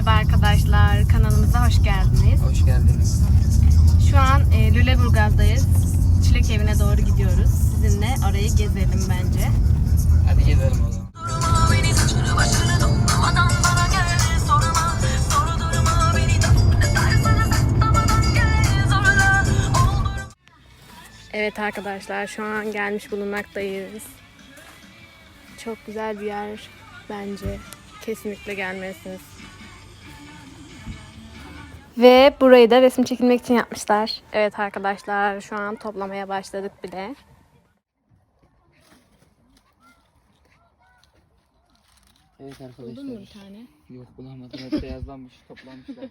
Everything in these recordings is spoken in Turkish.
Merhaba arkadaşlar, kanalımıza hoş geldiniz. Hoş geldiniz. Şu an e, Lüleburgaz'dayız. Çilek evine doğru gidiyoruz. Sizinle orayı gezelim bence. Hadi gezelim o zaman. Evet arkadaşlar, şu an gelmiş bulunmaktayız. Çok güzel bir yer bence. Kesinlikle gelmelisiniz. Ve burayı da resim çekilmek için yapmışlar. Evet arkadaşlar, şu an toplamaya başladık bile. Evet arkadaşlar. Buldun mu bir tane? Yok bulamadım. Hep beyazlanmış, toplanmışlar.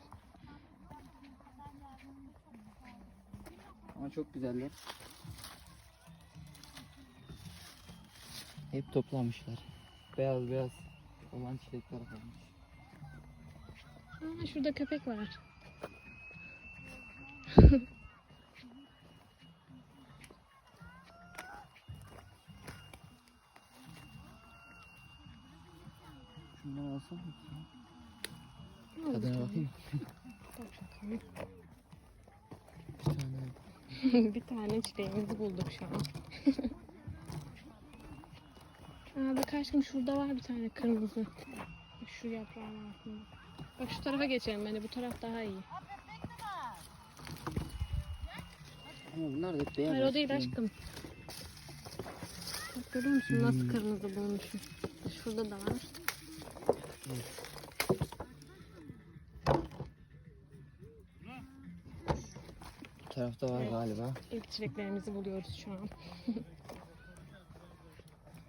Ama çok güzeller. Hep toplamışlar. Beyaz beyaz olan çiçekler kalmış. Aa, şurada köpek var. Şundan alsam mı? Tadına bakayım. Bir tane bir tane çileğimizi bulduk şu an. Aa bak aşkım şurada var bir tane kırmızı. Şu yaprağın altında. Bak şu tarafa geçelim bence bu taraf daha iyi. Ama bunlar hep beyaz. Hayır o değil aşkım. Bak görüyor musun nasıl kırmızı bulmuşum. Şurada da var. Bu tarafta var galiba. İlk çileklerimizi buluyoruz şu an.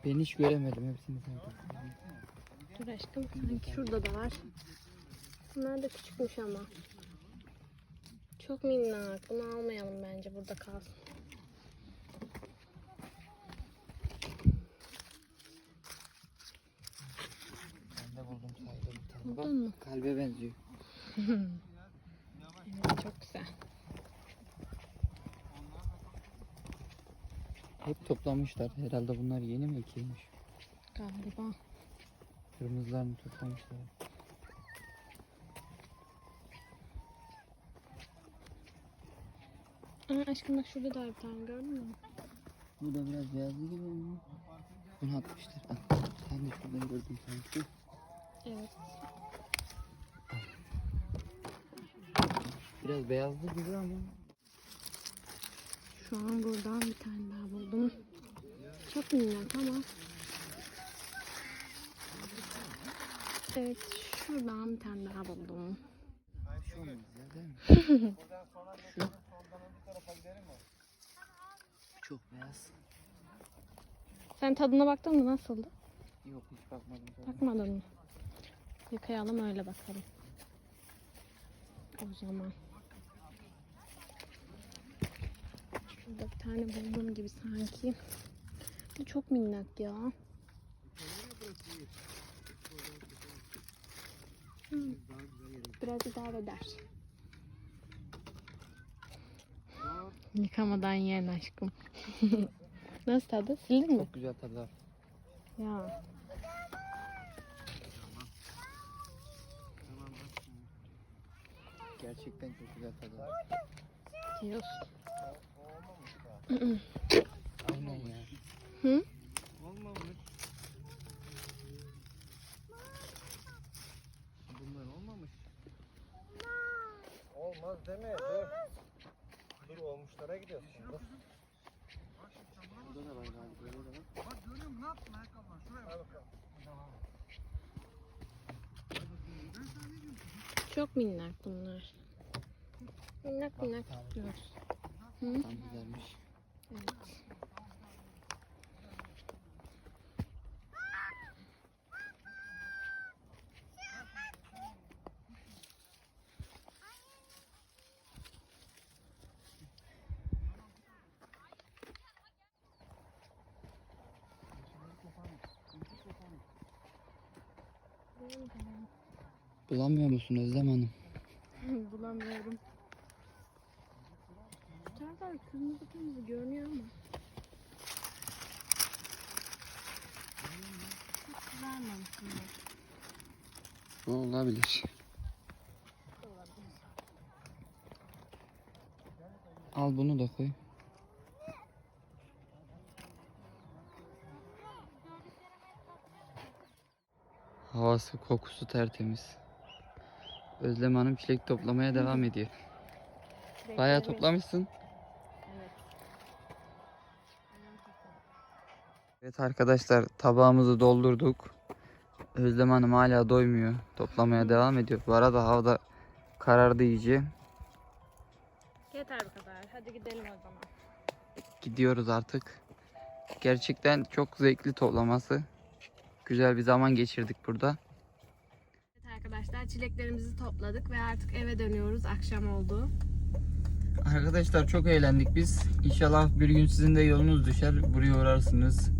Ben hiç göremedim hepsini topladın. Dur aşkım sanki şurada da var. Bunlar da küçükmüş ama. Çok minnak. Bunu almayalım bence burada kalsın. Ben de buldum sayıda bir tane. Buldun mu? Kalbe benziyor. Evet çok güzel. Hep toplamışlar. Herhalde bunlar yeni mi ekilmiş? Galiba. Kırmızılarını toplamışlar. Aşkım bak şurada da bir tane gördün mü? Bu da biraz beyazlı gibi ama. Bunu atmışlar. At. Sen de şuradan gördün sanki. Evet. Biraz beyazlı gibi ama. Şu an buradan bir tane daha buldum. Çok minnak ama. Evet şuradan bir tane daha buldum. Şu olmaz ya değil mi? Şu. Çok beyaz. Sen tadına baktın mı nasıldı? Yok hiç bakmadım. tabii. Bakmadın mı? Yıkayalım öyle bakalım. O zaman. Şurada bir tane buldum gibi sanki. Bu çok minnak ya. Hmm. Biraz idare eder. Yıkamadan yiyen aşkım. Nasıl tadı? Sildin mi? Çok güzel tadı. Ya. Gerçekten çok güzel tadı. Aynen ya. Hı? Olmamış. Bunlar olmamış. Olmaz deme dur. Olmuşlara gidiyorsun. Burada da var galiba. Burada da var. Bak görüyor musun ne yaptın ayakkabılar? Şuraya bak. Çok minnak bunlar. Minnak minnak. Hı? Tam güzelmiş. Evet. Bulamıyor musun Özlem Hanım? Bulamıyorum. Taraflar kırmızı kırmızı görünüyor ama. Hiç vermemişim ben. Olabilir. Al bunu da koy. Havası, kokusu tertemiz. Özlem Hanım çilek toplamaya devam ediyor. Bayağı toplamışsın. Evet arkadaşlar tabağımızı doldurduk. Özlem Hanım hala doymuyor. Toplamaya devam ediyor. Bu arada havada karardı iyice. Yeter bu kadar. Hadi gidelim o zaman. Gidiyoruz artık. Gerçekten çok zevkli toplaması. Güzel bir zaman geçirdik burada. Evet arkadaşlar çileklerimizi topladık ve artık eve dönüyoruz. Akşam oldu. Arkadaşlar çok eğlendik biz. İnşallah bir gün sizin de yolunuz düşer. Buraya uğrarsınız.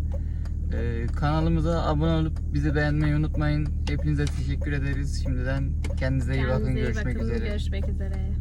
Ee, kanalımıza abone olup bizi beğenmeyi unutmayın. Hepinize teşekkür ederiz. Şimdiden kendinize iyi bakın. Kendinize iyi Görüşmek bakın. üzere. Görüşmek üzere.